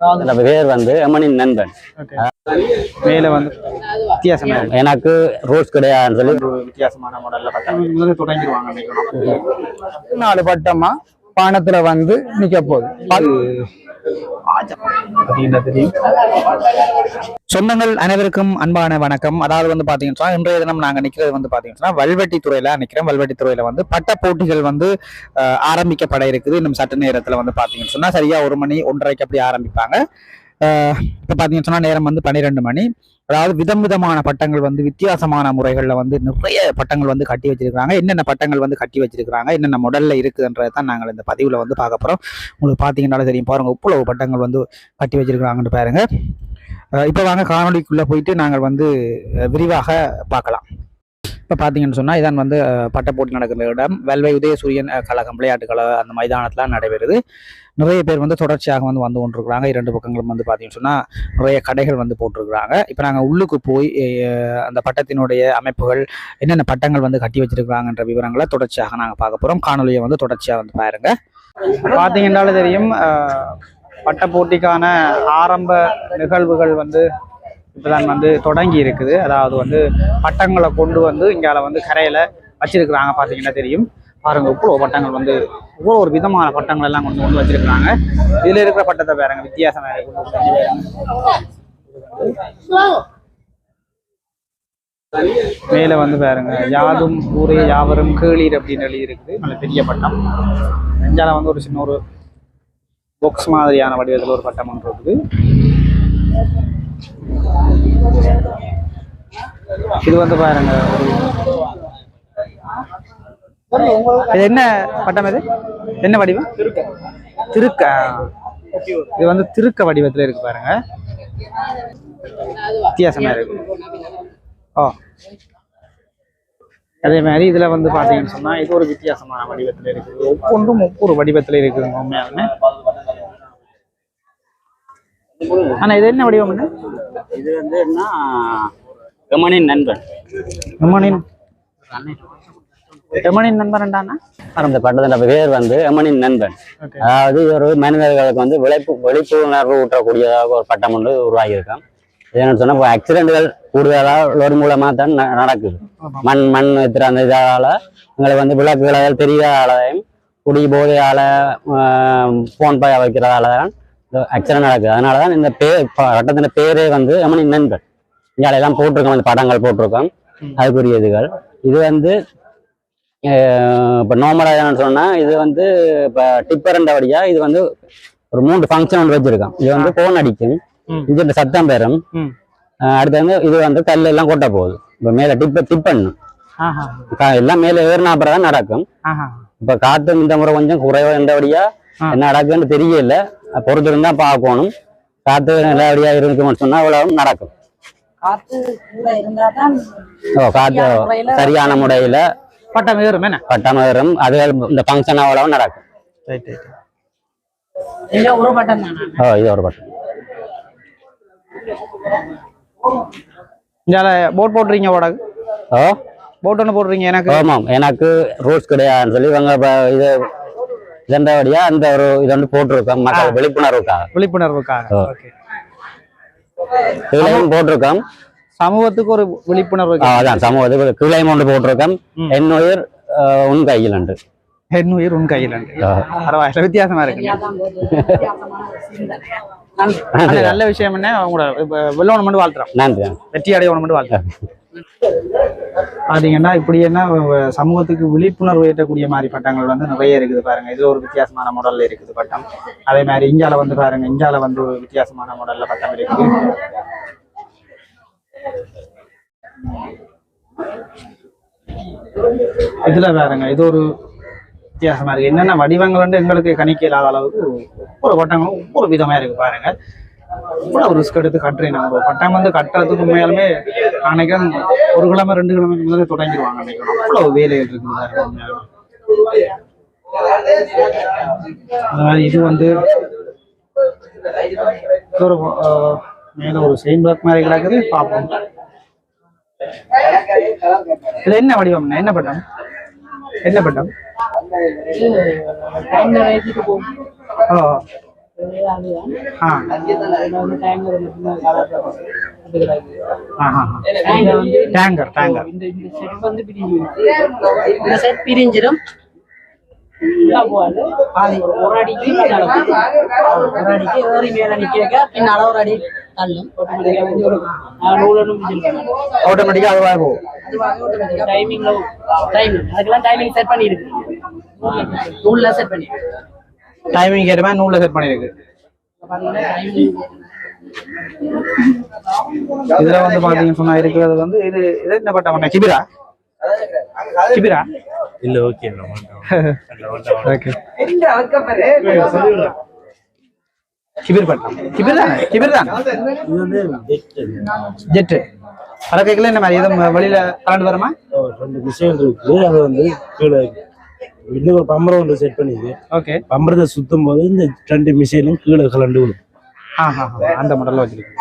அந்த பேர் வந்து எமனின் நண்பன். மேல வந்து வித்தியாசமா எனக்கு ரூல்ஸ் கிடையாதுன்னு சொல்லி வித்தியாசமான மாடல்ல தொடங்கிடுவாங்க நாலு பட்டமா பானத்துல வந்து நிக்க போகுது. சொந்தங்கள் அனைவருக்கும் அன்பான வணக்கம். அதாவது வந்து பாத்தீங்கன்னா இன்றைய தினம் நாங்க நிக்கிறது வந்து பாத்தீங்கன்னா வல்வெட்டி துறையில நிக்கிறோம் வல்வெட்டி துறையில வந்து பட்ட போட்டிகள் வந்து ஆரம்பிக்கப்பட இருக்குது. இன்னும் சட்ட நேரத்துல வந்து பாத்தீங்கன்னு சொன்னா சரியா ஒரு மணி ஒன்றரைக்கு அப்படி ஆரம்பிப்பாங்க. இப்போ பார்த்தீங்கன்னு சொன்னால் நேரம் வந்து பன்னிரெண்டு மணி. அதாவது விதம் விதமான பட்டங்கள் வந்து வித்தியாசமான முறைகளில் வந்து நிறைய பட்டங்கள் வந்து கட்டி வச்சிருக்கிறாங்க. என்னென்ன பட்டங்கள் வந்து கட்டி வச்சிருக்கிறாங்க என்னென்ன மாடல்ல இருக்குதுன்றதை தான் நாங்கள் இந்த பதிவில் வந்து பார்க்க போகிறோம் உங்களுக்கு பாத்தீங்கன்னாலே தெரியும் பாருங்கள் இவ்வளவு பட்டங்கள் வந்து கட்டி வச்சிருக்கிறாங்கன்னு பாருங்கள் இப்போ வாங்க காணொலிக்குள்ளே போயிட்டு நாங்கள் வந்து விரிவாக பார்க்கலாம். இப்போ பார்த்தீங்கன்னு சொன்னால் இதான் வந்து அஹ், பட்டப்போட்டி நடக்கிற இடம். வெல்வை உதயசூரியன் சூரியன் கழகம் விளையாட்டு கழகம் அந்த மைதானத்தில் நடைபெறுது. நிறைய பேர் வந்து தொடர்ச்சியாக வந்து வந்து கொண்டிருக்கிறாங்க. இரண்டு பக்கங்களும் வந்து பார்த்தீங்கன்னு சொன்னால் நிறைய கடைகள் வந்து போட்டிருக்கிறாங்க. இப்போ நாங்கள் உள்ளுக்கு போய் அந்த பட்டத்தினுடைய அமைப்புகள் என்னென்ன பட்டங்கள் வந்து கட்டி வச்சிருக்கிறாங்கன்ற விவரங்களை தொடர்ச்சியாக நாங்கள் பார்க்க போகிறோம் காணொலியை வந்து தொடர்ச்சியாக வந்து பாருங்க. பார்த்தீங்கன்னாலும் தெரியும் பட்ட போட்டிக்கான ஆரம்ப நிகழ்வுகள் வந்து இப்பதான் வந்து தொடங்கி இருக்குது. அதாவது வந்து பட்டங்களை கொண்டு வந்து இங்கால வந்து கரையில வச்சிருக்கிறாங்க. பார்த்தீங்கன்னா தெரியும். பாருங்க இவ்வளோ பட்டங்கள் வந்து இவ்வளோ ஒரு விதமான பட்டங்கள் எல்லாம் கொண்டு வந்து வச்சிருக்கிறாங்க. இதுல இருக்கிற பட்டத்தை பாருங்க வித்தியாசமா மேல வந்து பாருங்க யாதும் ஊரே யாவரும் கேளீர் அப்படின்னு எழுதி இருக்குது. நல்ல பெரிய பட்டம். நெஞ்சால வந்து ஒரு சின்ன ஒரு பொக்ஸ் மாதிரியான வடிவத்தில் ஒரு பட்டம் ஒன்று இருக்குது. இது வந்து பாருங்க. இது என்ன பட்டம் இது? என்ன வடிவம்? திருக்க. இது வந்து திருக்க வடிவத்துல இருக்கு பாருங்க. வித்தியாசமா இருக்கு. ஓ. அதே மாதிரி இதுல வந்து பாத்தீங்கன்னு சொன்னா இது ஒரு வித்தியாசமான வடிவத்துல இருக்குது ஒவ்வொன்றும் ஒவ்வொரு வடிவத்துல இருக்குதுங்க உண்மையாலுமே. ஆனா இது என்ன வடிவம் இது வந்து என்ன? எமனின் நண்பன். எமனின் நண்பன்டானா அந்த பட்டத்தின் பேர் வந்து எமனின் நண்பன். அதாவது ஒரு மனிதர்களுக்கு வந்து விளைப்பு விழிப்புணர்வு ஊட்டக்கூடியதாக ஒரு பட்டம் ஒன்று உருவாகியிருக்கான் இது என்ன சொன்னா இப்போ ஆக்சிடென்ட்கள் கூடுதலாக ஒரு மூலமாக தான் நடக்குது. மண் மண் வைத்திர அந்த இதால எங்களுக்கு வந்து விளக்குகளால் தெரியாதாலையும் குடி போதையால ஃபோன் பய வைக்கிறதால தான் ஆக்சிடென்ட் நடக்குது. அதனால தான் இந்த பேர் பட்டத்தின் பேரே வந்து நண்பன் இங்கே எல்லாம் போட்டிருக்கோம் இந்த படங்கள் போட்டிருக்கோம். அதுக்குரிய இதுகள் இது வந்து இப்போ நார்மலாக என்னன்னு சொன்னால் இது வந்து இப்போ டிப்பர்ன்ற வழியா இது வந்து ஒரு மூன்று ஃபங்க்ஷன் ஒன்று வச்சிருக்கோம் இது வந்து ஃபோன் அடிக்கும். இது இந்த சத்தம் பெறும். அடுத்து வந்து இது வந்து கல் எல்லாம் கொட்ட போகுது. இப்போ மேலே டிப்ப டிப் பண்ணும் ஆஹா. கா- எல்லாம் மேலே ஏறினா அப்புறம் தான் நடக்கும் இப்போ காற்று இந்த முறை கொஞ்சம் குறைவா இருந்தபடியா ஆ. என்ன நடக்குன்னு தெரியல. பொறுத்து இருந்தா பார்க்கணும் காற்று நல்லபடியா இருக்குன்னு சொன்னா அவ்வளவு நடக்கும். காத்து கூட இருந்தா தான் ஓ காற்று சரியான முறையில பட்டம் ஏறும் என்ன? பட்டம் ஏறும். அது இந்த ஃபங்க்ஷன் அவ்வளவு நடக்கும். ஓ இது ஒரு பட்டம். இந்தால போட் போட்டுறீங்க ஓடாது ஓ? போட் ஒன்று போடுறீங்க எனக்கு. ஆமாம். எனக்கு ரூல்ஸ் கிடையாதுன்னு சொல்லி இவங்க இப்ப இது இதண்டபடியா அந்த ஒரு இது வந்து போட்டிருக்கோம். மக்கள் விழிப்புணர்வுக்காக. விழிப்புணர்வுக்காக. கீழையும் போட்டிருக்கோம். சமூகத்துக்கு ஒரு விழிப்புணர்வு அதான். சமூகத்துக்கு கீழையும் ஒன்று போட்டிருக்கோம். என் உயிர் உன் கையில் உண்டு என் உயிர் உன் கையில் உண்டு. பரவாயில்ல. வித்தியாசமா இருக்கு. நல்ல விஷயம் என்ன? உங்களோட இப்ப வெள்ளவனை மட்டும் வாழ்த்துறோம். நன்றி வெற்றி அடையவனை மட்டும் வாழ்த்துறோம். பார்த்தீங்கன்னா இப்படி என்ன சமூகத்துக்கு விழிப்புணர்வு ஏற்றக்கூடிய மாதிரி பட்டங்கள் வந்து நிறைய இருக்குது பாருங்க. இது ஒரு வித்தியாசமான மாடல்ல இருக்குது பட்டம். அதே மாதிரி இஞ்சால வந்து பாருங்க இஞ்சால வந்து ஒரு வித்தியாசமான மாடல்ல பட்டம் இருக்குது. இதுல பாருங்க இது ஒரு வித்தியாசமா இருக்கு. என்னென்ன வடிவங்கள் வந்து எங்களுக்கு கணிக்க இல்லாத அளவுக்கு ஒவ்வொரு பட்டங்களும் ஒவ்வொரு விதமா இருக்கு பாருங்க. இவ்வளவு ரிஸ்க் எடுத்து கட்டுறேன் நம்ம. பட்டம் வந்து கட்டுறதுக்கு உண்மையாலுமே அன்னைக்கு ஒரு கிழமை ரெண்டு கிழமைக்கு முதலே தொடங்கிடுவாங்க அன்னைக்கு. அவ்வளவு வேலைகள் இருக்குது இது வந்து ஒரு அஹ், மேல ஒரு செயின் பிளாக் மாதிரி கிடக்குது. பார்ப்போம். இது என்ன வடிவம்? என்ன பட்டம்? என்ன பட்டம்? ஓ ஆ டேங்கர் இந்த செட் பிரிஞ்சிடும் ஒரு அடிக்கு. ஒரு அடிக்கு ஏறி மேல நிக்க பின்னால ஒரு அடி தள்ளும். ஆட்டோமேட்டிக்கா அதுவாக போகும். டைமிங்ல டைமிங் அதுக்கெல்லாம் டைமிங் செட் பண்ணிருக்கு. நூல்ல செட் டைமிங் ஏற்ற மாதிரி நூலில் செட் பண்ணியிருக்கு இதுல வந்து பாத்தீங்கன்னு சொன்னா இருக்கிறது வந்து இது இது என்ன பட்டம் கிபிரா? கிபிரா? இல்ல ஓகே ஓகே கிபிர் பட்டம். கிபிர் தானே? கிபிர் தானே? ஜெட்டு என்ன மாதிரி? எதுவும் வெளியில கலந்து வருமா? ரெண்டு விஷயம் இருக்கு. அது வந்து கீழே இன்னொரு பம்பரம் ஒன்று செட் பண்ணிருக்கு ஓகே பம்பரத்தை சுத்தும் போது இந்த ரெண்டு மிஷினும் கீழே கலண்டு விடும் ஆஹா அந்த மாடல்ல வச்சிருக்கு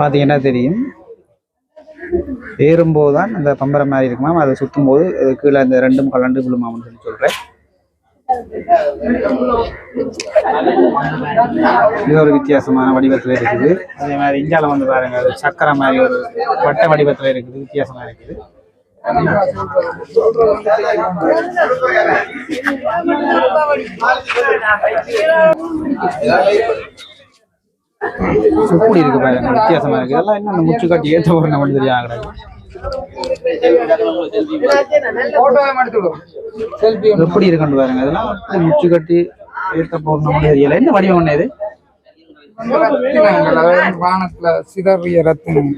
பாத்தீங்கன்னா தெரியும். ஏறும்போது தான் அந்த பம்பரம் மாதிரி இருக்குமா அதை சுத்தும் போது அது கீழே இந்த ரெண்டும் கலண்டு விழுமாம்னு சொல்லி சொல்றேன். இது ஒரு வித்தியாசமான வடிவத்துல இருக்குது. அதே மாதிரி இந்தியால வந்து பாருங்க சக்கரை மாதிரி ஒரு வட்ட வடிவத்துல இருக்குது வித்தியாசமா இருக்குது. எப்படி இருக்கு பாருங்க வித்தியாசமா இருக்கு. இதெல்லாம் என்ன முச்சு காட்டி ஏத்த ஒரு நம்ம தெரியாது எப்படி இருக்குன்னு பாருங்க. இதெல்லாம் முச்சு கட்டி ஏத்த போடணும் தெரியல. என்ன வடிவம் என்ன இது? வானத்துல சிதறிய ரத்தினம்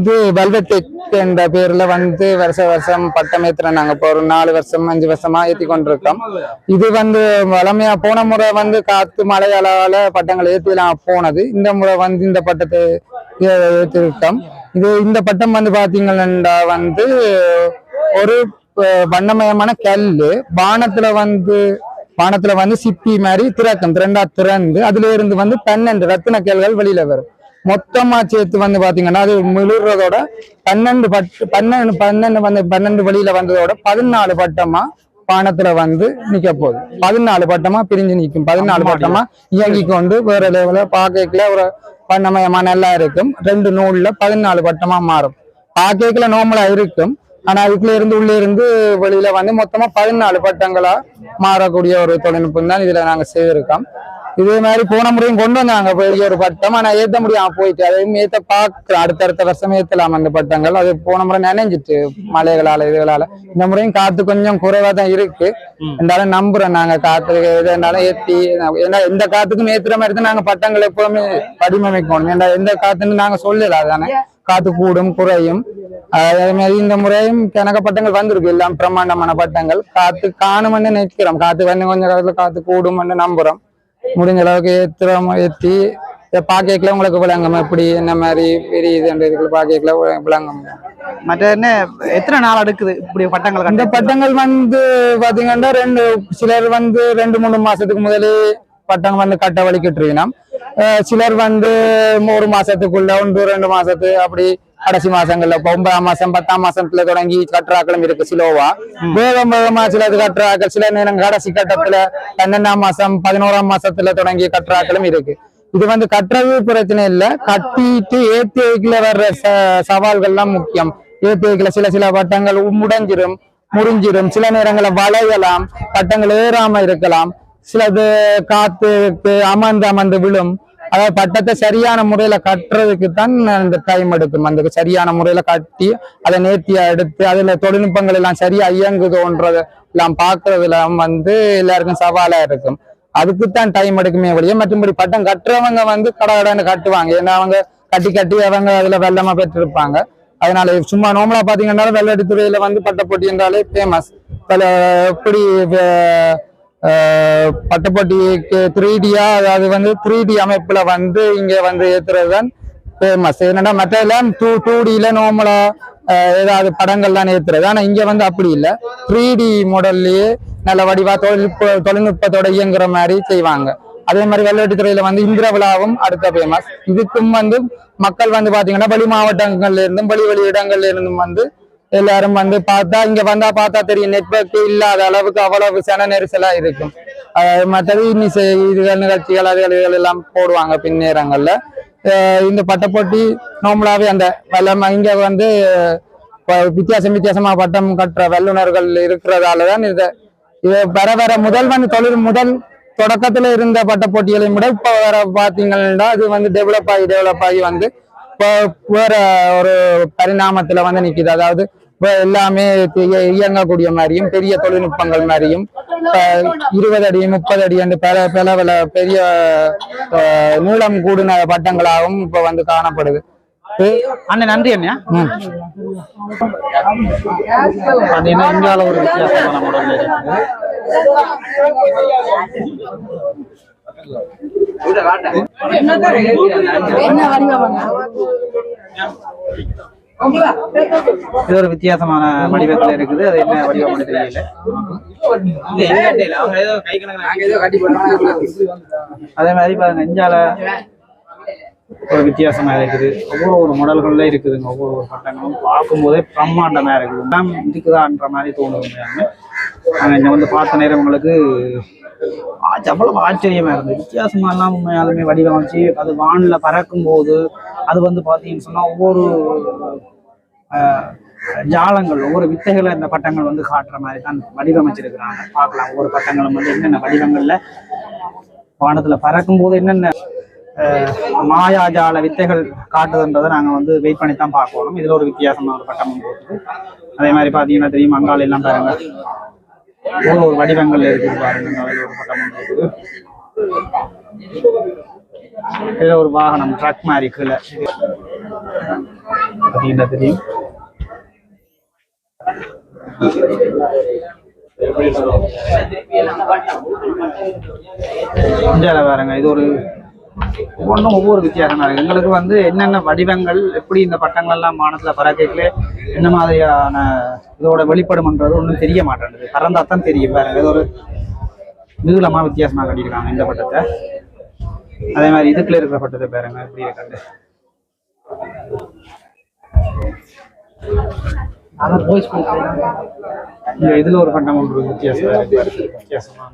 இது வெல்வெட் என்ற பேர்ல வந்து வருஷ வருஷம் பட்டம் ஏத்துறோம் நாங்க இப்போ ஒரு நாலு வருஷம் அஞ்சு வருஷமா ஏத்தி கொண்டிருக்கோம் இது வந்து வளமையா போன முறை வந்து காத்து மழையால பட்டங்கள் ஏத்திலாம் போனது. இந்த முறை வந்து இந்த பட்டத்தை ஏற்றிருக்கோம் இது இந்த பட்டம் வந்து பாத்தீங்கன்னா வந்து ஒரு வண்ணமயமான கல் வானத்துல வந்து வானத்துல வந்து சிப்பி மாதிரி திறக்கும் திரண்டா திறந்து அதுல இருந்து வந்து பன்னெண்டு ரத்தின கல்கள் வெளியில வரும். மொத்தமா சேர்த்து வந்து பாத்தீங்கன்னா அது மிளுறதோட பன்னெண்டு பட்டு பன்னெண்டு பன்னெண்டு வந்து பன்னெண்டு வெளியில வந்ததோட பதினாலு பட்டமா வானத்துல வந்து நிக்க போகுது. பதினாலு பட்டமா பிரிஞ்சு நிக்கும். பதினாலு பட்டமா இயங்கி கொண்டு வேற லெவல பாக்கல ஒரு வண்ணமயமா நல்லா இருக்கும். ரெண்டு நூல்ல பதினாலு பட்டமா மாறும். பாக்கல நோமலா இருக்கும். ஆனா அதுக்குள்ள இருந்து உள்ள இருந்து வெளியில வந்து மொத்தமா பதினாலு பட்டங்களா மாறக்கூடிய ஒரு தொழில்நுட்பம் தான் இதுல நாங்க செய்திருக்கோம். இதே மாதிரி போன முறையும் கொண்டு வந்தாங்க. பெரிய ஒரு பட்டம் ஆனா ஏத்த முடியாம. போயிட்டு அதையும் ஏத்த பாக்குறோம் அடுத்தடுத்த வருஷம் ஏத்தலாம் அந்த பட்டங்கள். அது போன முறை நினைஞ்சிட்டு மலைகளால இதுகளால. இந்த முறையும் காத்து கொஞ்சம் குறைவா தான் இருக்கு. இருந்தாலும் நம்புறோம் நாங்க காத்து எது இருந்தாலும் ஏத்தி ஏன்னா எந்த காத்துக்கும் ஏத்துற மாதிரி தான் நாங்க பட்டங்கள் எப்பவுமே வடிவமைக்கணும். ஏன்னா எந்த காத்துன்னு நாங்க சொல்லல. அதானே? காத்து கூடும் குறையும். அதே மாதிரி இந்த முறையும் கணக்க பட்டங்கள் வந்திருக்கு. எல்லாம் பிரம்மாண்டமான பட்டங்கள். காத்து காணும்னு நினைக்கிறோம். காத்து வந்து கொஞ்ச காலத்துல காத்து கூடும்னு நம்புறோம். முடிஞ்ச அளவுக்கு ஏத்துறோம் ஏத்தி இதை பாக்கல உங்களுக்கு விளங்கும் எப்படி என்ன மாதிரி பெரியது இதுக்குள்ள பாக்கல விளங்கும். மற்ற என்ன எத்தனை நாள் எடுக்குது இப்படி பட்டங்கள் இந்த பட்டங்கள் வந்து பாத்தீங்கன்னா ரெண்டு சிலர் வந்து ரெண்டு மூணு மாசத்துக்கு முதலே பட்டம் வந்து கட்ட வலிக்கிட்டு இருக்கணும் சிலர் வந்து ஒரு மாசத்துக்குள்ள ஒன்று ரெண்டு மாசத்து அப்படி கடைசி மாசங்கள்ல இப்ப ஒன்பதாம் மாசம் பத்தாம் மாசத்துல தொடங்கி கட்டுறாக்களும் இருக்கு சிலோவா. வேகம் வேகமா சிலது கட்டுறாக்கள் சில நேரம் கடைசி கட்டத்துல பன்னெண்டாம் மாசம் பதினோராம் மாசத்துல தொடங்கி கட்டுறாக்களும் இருக்கு. இது வந்து கட்டுறது பிரச்சனை இல்ல. கட்டிட்டு ஏத்திஐக்குல வைக்கல வர்ற ச- சவால்கள்லாம் முக்கியம். ஏத்திஐக்குல வைக்கல சில சில பட்டங்கள் முடைஞ்சிரும் முறிஞ்சிரும். சில நேரங்களில் வளையலாம் பட்டங்கள் ஏறாம இருக்கலாம். சிலது காத்து அமர்ந்து அமர்ந்து விழும். அதாவது பட்டத்தை சரியான முறையில கட்டுறதுக்கு தான் இந்த டைம் எடுக்கும். அந்த சரியான முறையில கட்டி அதை நேர்த்தியா எடுத்து அதுல தொழில்நுட்பங்கள் எல்லாம் சரியா இயங்குதோன்றது எல்லாம் பாக்குறதுல வந்து எல்லாருக்கும் சவாலா இருக்கும். அதுக்குத்தான் டைம் எடுக்குமே ஒழிய மற்றும்படி பட்டம் கட்டுறவங்க வந்து கடகடன்னு கட்டுவாங்க. ஏன்னா அவங்க கட்டி கட்டி அவங்க அதுல வெள்ளமா பெற்றிருப்பாங்க. அதனால சும்மா நார்மலா பாத்தீங்கன்னா வெள்ளடி துறையில வந்து பட்டப்போட்டி என்றாலே ஃபேமஸ் பல எப்படி பட்டுப்பட்டிக்கு த்ரீ டியா அதாவது வந்து த்ரீ டி அமைப்புல வந்து இங்க வந்து ஏத்துறது தான் ஃபேமஸ் என்னன்னா மற்ற டூ டூ டில நார்மலா ஏதாவது படங்கள்லாம் ஏத்துறது. ஆனா இங்க வந்து அப்படி இல்லை. த்ரீ டி மாடல்லயே நல்ல வடிவா தொழில்நுட்ப தொழில்நுட்பத்தோட இயங்குற மாதிரி செய்வாங்க. அதே மாதிரி வெள்ளவெட்டித்துறையில வந்து இந்திர விழாவும் அடுத்த ஃபேமஸ் இதுக்கும் வந்து மக்கள் வந்து பாத்தீங்கன்னா வெளி மாவட்டங்கள்ல இருந்தும் வெளி வெளி இடங்கள்ல இருந்தும் வந்து எல்லாரும் வந்து பார்த்தா இங்க வந்தா பார்த்தா தெரியும். நெட்வொர்க் இல்லாத அளவுக்கு அவ்வளவு சன நெரிசலா இருக்கும். மற்றது இன்னி இதுகள் நிகழ்ச்சிகள் அதுகள் இதுகள் எல்லாம் போடுவாங்க பின் நேரங்கள்ல. இந்த பட்டப்போட்டி நார்மலாவே அந்த வெள்ளம் இங்க வந்து வித்தியாசம் வித்தியாசமா பட்டம் கட்டுற வல்லுநர்கள் இருக்கிறதால தான் இதை வர வர முதல் வந்து தொழில் முதல் தொடக்கத்துல இருந்த பட்ட போட்டிகளை விட இப்ப வர பாத்தீங்கன்னா அது வந்து டெவலப் ஆகி டெவலப் ஆகி வந்து இப்போ வேற ஒரு பரிணாமத்துல வந்து நிக்குது. அதாவது இப்ப எல்லாமே இய- இயங்கக்கூடிய மாதிரியும் பெரிய தொழில்நுட்பங்கள் மாதிரியும் இருபது அடி முப்பது அடி என்று பல பல பல பெரிய அஹ், நீளம் கூடின பட்டங்களாகவும் இப்ப வந்து காணப்படுது. அண்ணன் நன்றி அண்ணா. ம். பாத்தீங்கன்னா இந்தியாவில் ஒரு வித்தியாசமான மாடல் என்ன இது ஒரு வித்தியாசமான வடிவத்துல இருக்குது. அது என்ன வடிவம்னு தெரியல. அதே மாதிரி பாருங்க இந்தியால ஒரு வித்தியாசமா இருக்குது. ஒவ்வொரு ஒரு மாடல்கள்ல இருக்குதுங்க ஒவ்வொரு ஒரு பட்டங்களும். பார்க்கும்போதே பிரம்மாண்டமா இருக்குது. எல்லாம் இருக்குதான்ற மாதிரி தோணுது. நாங்க இங்க வந்து பார்த்த நேரம் உங்களுக்கு அவ்வளவு ஆச்சரியமா இருந்தது. வித்தியாசமா எல்லாம் உண்மையாலுமே வடிவமைச்சு அது வானில பறக்கும் போது அது வந்து பாத்தீங்கன்னு சொன்னா ஒவ்வொரு ஆஹ், ஜாலங்கள் ஒவ்வொரு வித்தைகளை இந்த பட்டங்கள் வந்து காட்டுற மாதிரி தான் வடிவமைச்சிருக்கிறாங்க பார்க்கலாம் ஒவ்வொரு பட்டங்களும் வந்து என்னென்ன வடிவங்கள்ல வானத்துல பறக்கும் போது என்னென்ன ஆஹ், மாயாஜால வித்தைகள் காட்டுதுன்றதை நாங்க வந்து வெயிட் பண்ணி தான் பார்க்கணும். இதுல ஒரு வித்தியாசமான ஒரு பட்டம் போகுது அதே மாதிரி பாத்தீங்கன்னா தெரியும் அங்கால எல்லாம் பாருங்க. ஒரு ஒரு வடிவங்கள் இருக்குது பாருங்க. ஒரு பட்டம் இருக்குது. இதுல ஒரு வாகனம் ட்ரக் மாதிரி கீழே. பார்த்தீங்கன்னா தெரியும்? இந்தியாவில் பாருங்க இது ஒரு ஒவ்வொன்றும் ஒவ்வொரு வித்தியாசமா இருக்கு. எங்களுக்கு வந்து என்னென்ன வடிவங்கள் எப்படி இந்த பட்டங்கள் எல்லாம் வானத்துல பறக்கைகளே என்ன மாதிரியான இதோட வெளிப்படும்ன்றது ஒன்றும் தெரிய மாட்டேங்குது. பறந்தா தான் தெரியும். பாருங்க இது ஒரு நீளமா வித்தியாசமா கட்டியிருக்காங்க இந்த பட்டத்தை. அதே மாதிரி இதுக்குள்ள இருக்கிற பட்டத்தை பாருங்க எப்படி இருக்காங்க அதான் இந்த இதுல ஒரு பட்டம் ஒன்று வித்தியாசமா இருக்கு பாருங்க. வித்தியாசமா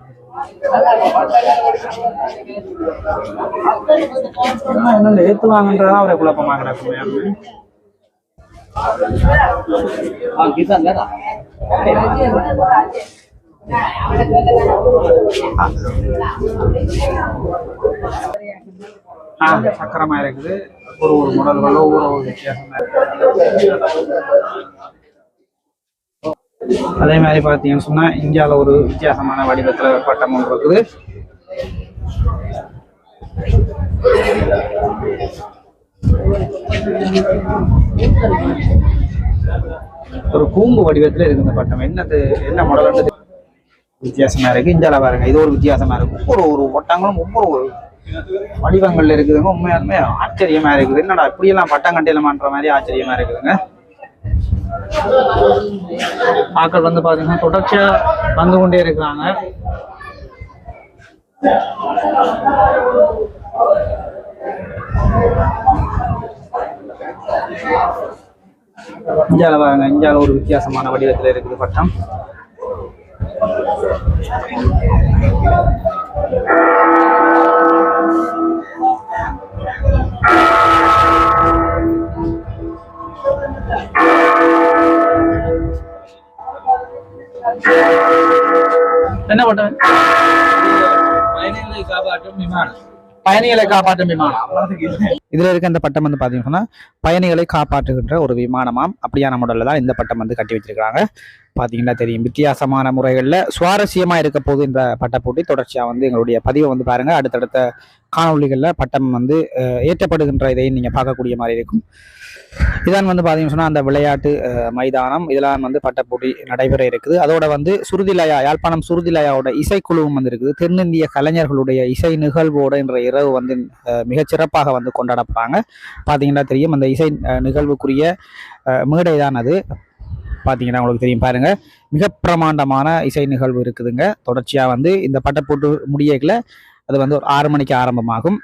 என்ன ஏத்துவாங்கன்றதா ஒரு குழப்பமா கிடக்குமே சக்கரமா இருக்குது. ஒரு ஒரு மாடல்களோ ஒவ்வொரு ஒரு வித்தியாசமா இருக்கு அதே மாதிரி பார்த்தீங்கன்னு சொன்னால் இந்தியாவில் ஒரு வித்தியாசமான வடிவத்தில் பட்டம் ஒன்று இருக்குது. ஒரு கூம்பு வடிவத்தில் இருக்கு இந்த பட்டம். என்னது என்ன மாடல் வித்தியாசமா இருக்கு. இந்தியாவில் பாருங்க இது ஒரு வித்தியாசமா இருக்கு. ஒவ்வொரு ஒரு பட்டங்களும் ஒவ்வொரு ஒரு வடிவங்கள்ல இருக்குதுங்க. உண்மையாலுமே ஆச்சரியமா இருக்குது. என்னடா இப்படியெல்லாம் பட்டம் கண்டியலமான்ற மாதிரி ஆச்சரியமா இருக்குதுங்க. ஆக்கள் வந்து பாத்தீங்கன்னா தொடர்ச்சியா வந்து கொண்டே இருக்கிறாங்க. இந்தியாவில் பாருங்க இந்தியாவில் ஒரு வித்தியாசமான வடிவத்தில் இருக்குது பட்டம். என்ன பட்டம் பயணிகளை காப்பாற்றும் விமானம். இதுல இருக்க இந்த பட்டம் வந்து பாத்தீங்கன்னா பயணிகளை காப்பாற்றுகின்ற ஒரு விமானமாம். அப்படியான மாடல்ல தான் இந்த பட்டம் வந்து கட்டி வச்சிருக்காங்க. பாத்தீங்கன்னா தெரியும். வித்தியாசமான முறைகள்ல சுவாரஸ்யமா இருக்க போது இந்த பட்ட போட்டி தொடர்ச்சியா வந்து எங்களுடைய பதிவை வந்து பாருங்க. அடுத்தடுத்த காணொலிகளில் பட்டம் வந்து ஏற்றப்படுகின்ற இதையும் நீங்கள் பார்க்கக்கூடிய மாதிரி இருக்கும். இதான் வந்து பார்த்தீங்கன்னு சொன்னால் அந்த விளையாட்டு மைதானம். இதெல்லாம் வந்து பட்டப்போட்டி நடைபெற இருக்குது. அதோட வந்து சுருதிலயா யாழ்ப்பாணம் சுருதிலயாவோட இசைக்குழுவும் வந்து இருக்குது. தென்னிந்திய கலைஞர்களுடைய இசை நிகழ்வோட இன்ற இரவு வந்து மிகச்சிறப்பாக சிறப்பாக வந்து கொண்டாடப்படுறாங்க. பார்த்தீங்கன்னா தெரியும் அந்த இசை நிகழ்வுக்குரிய மேடை தான் அது. பார்த்தீங்கன்னா உங்களுக்கு தெரியும் பாருங்க. மிக பிரமாண்டமான இசை நிகழ்வு இருக்குதுங்க. தொடர்ச்சியாக வந்து இந்த பட்டப்போட்டு முடியல அது வந்து ஒரு ஆறு மணிக்கு ஆரம்பமாகும்.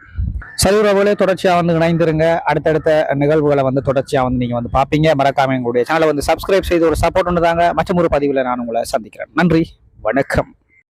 சரி உறவுகளே தொடர்ச்சியாக வந்து இணைந்திருங்க. அடுத்தடுத்த நிகழ்வுகளை வந்து தொடர்ச்சியாக வந்து நீங்கள் வந்து பார்ப்பீங்க. மறக்காம எங்களுடைய சேனலை வந்து சப்ஸ்கிரைப் செய்து ஒரு சப்போர்ட் ஒன்று தாங்க. மற்றும் ஒரு பதிவில் நான் உங்களை சந்திக்கிறேன். நன்றி. வணக்கம்.